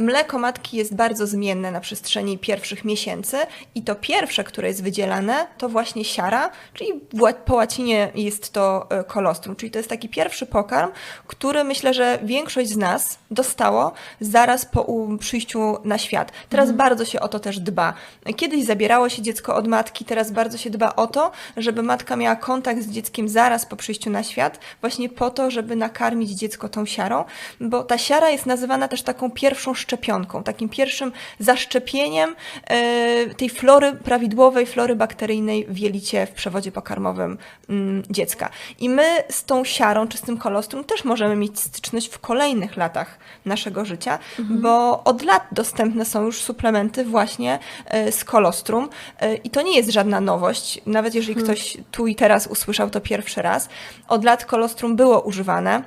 Mleko matki jest bardzo zmienne na przestrzeni pierwszych miesięcy i to pierwsze, które jest wydzielane, to właśnie siara, czyli po łacinie jest to e, kolostrum, czyli to jest taki pierwszy pokarm, który myślę, że większość z nas dostało zaraz po przyjściu na świat. Teraz bardzo się o to też dba. Kiedyś zabierało się dziecko od matki, teraz bardzo się dba o to, żeby matka miała kontakt z dzieckiem zaraz po przyjściu na świat, właśnie po to, żeby nakarmić dziecko tą siarą, bo ta siara jest nazywana też taką pierwszą szczepionką, takim pierwszym zaszczepieniem e, tej flory, prawidłowej flory bakteryjnej w jelicie, w przewodzie pokarmowym mm, dziecka. I my z tą siarą czy z tym kolostrum też możemy mieć styczność w kolejnych latach naszego życia, bo od lat dostępne są już suplementy właśnie e, z kolostrum e, i to nie jest żadna nowość, nawet jeżeli ktoś tu i teraz usłyszał to pierwszy raz. Od lat kolostrum było używane.